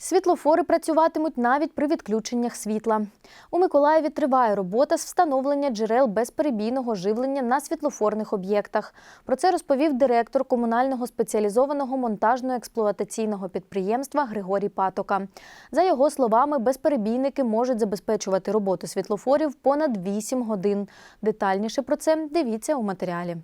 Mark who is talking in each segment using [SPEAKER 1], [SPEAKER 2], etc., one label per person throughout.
[SPEAKER 1] Світлофори працюватимуть навіть при відключеннях світла. У Миколаєві триває робота з встановлення джерел безперебійного живлення на світлофорних об'єктах. Про це розповів директор комунального спеціалізованого монтажно-експлуатаційного підприємства Григорій Патока. За його словами, безперебійники можуть забезпечувати роботу світлофорів понад 8 годин. Детальніше про це дивіться у матеріалі.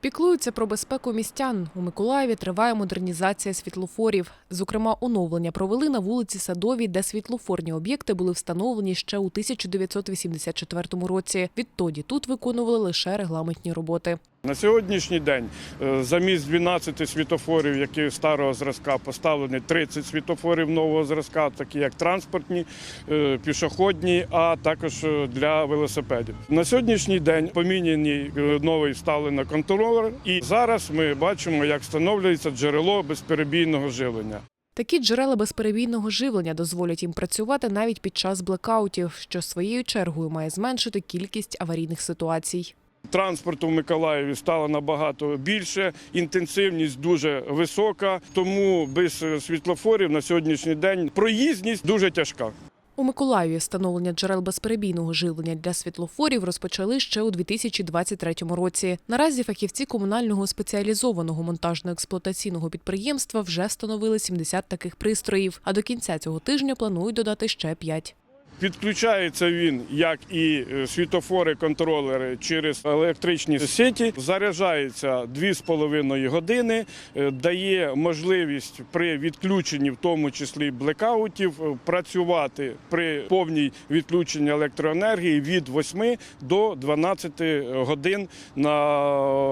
[SPEAKER 2] Піклуються про безпеку містян. У Миколаєві триває модернізація світлофорів. Зокрема, оновлення провели на вулиці Садовій, де світлофорні об'єкти були встановлені ще у 1984 році. Відтоді тут виконували лише регламентні роботи.
[SPEAKER 3] На сьогоднішній день е, замість 12 світофорів, які старого зразка поставлені 30 світофорів нового зразка, такі як транспортні, е, пішохідні, а також е, для велосипедів. На сьогоднішній день поміняні новий вставлено контролер, і зараз ми бачимо, як встановлюється джерело безперебійного живлення.
[SPEAKER 2] Такі джерела безперебійного живлення дозволять їм працювати навіть під час блекаутів, що своєю чергою має зменшити кількість аварійних ситуацій.
[SPEAKER 3] Транспорту в Миколаєві стало набагато більше, інтенсивність дуже висока, тому без е, світлофорів на сьогоднішній день проїзність дуже тяжка.
[SPEAKER 2] У Миколаєві встановлення джерел безперебійного живлення для світлофорів розпочали ще у 2023 році. Наразі фахівці комунального спеціалізованого монтажно-експлуатаційного підприємства вже встановили 70 таких пристроїв, а до кінця цього тижня планують додати ще 5.
[SPEAKER 3] Підключається він, як і е, світофори, контролери через електричні сеті. Заряджається 2,5 години, е, дає можливість при відключенні, в тому числі блекаутів, е, працювати при повній відключенні електроенергії від 8 до 12 годин на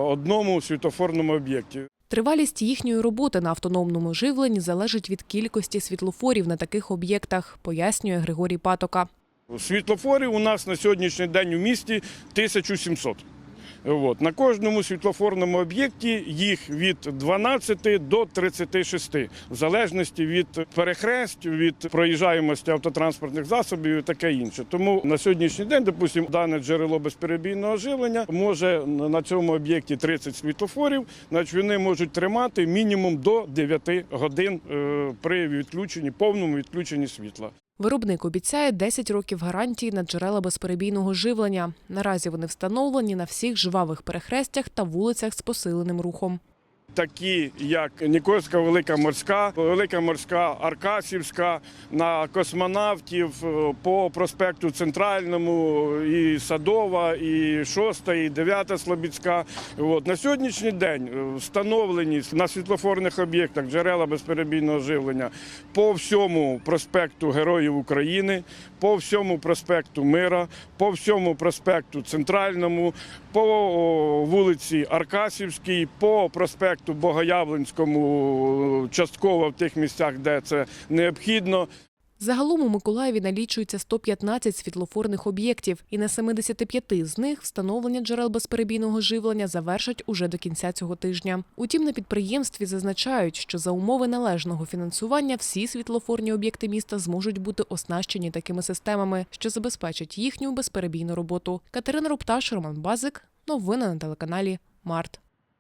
[SPEAKER 3] одному світофорному об'єкті.
[SPEAKER 2] Тривалість їхньої роботи на автономному живленні залежить від кількості світлофорів на таких об'єктах, пояснює Григорій Патока.
[SPEAKER 3] Світлофорів у нас на сьогоднішній день у місті 1700. От. На кожному світлофорному об'єкті їх від 12 до 36, в залежності від перехрест, від проїжджаємості автотранспортних засобів і таке інше. Тому на сьогоднішній день, допустимо, дане джерело безперебійного живлення може на цьому об'єкті 30 світлофорів, значить вони можуть тримати мінімум до 9 годин е, при відключенні, повному відключенні світла.
[SPEAKER 2] Виробник обіцяє 10 років гарантії на джерела безперебійного живлення. Наразі вони встановлені на всіх жвавих перехрестях та вулицях з посиленим рухом.
[SPEAKER 3] Такі як Нікольська Велика Морська, Велика Морська Аркасівська, на космонавтів е, по проспекту Центральному, і Садова, і Шоста, і Дев'ята Слобідська. От. На сьогоднішній день е, встановлені на світлофорних об'єктах джерела безперебійного живлення по всьому проспекту Героїв України, по всьому проспекту Мира, по всьому проспекту Центральному, по вулиці Аркасівській, по проспекту Богоявленському, частково в тих місцях, де це необхідно.
[SPEAKER 2] Загалом у Миколаєві налічується 115 світлофорних об'єктів, і на 75 з них встановлення джерел безперебійного живлення завершать уже до кінця цього тижня. Утім, на підприємстві зазначають, що за умови належного фінансування всі світлофорні об'єкти міста зможуть бути оснащені такими системами, що забезпечать їхню безперебійну роботу. Катерина Рупташ, Роман Базик. Новини на телеканалі Март.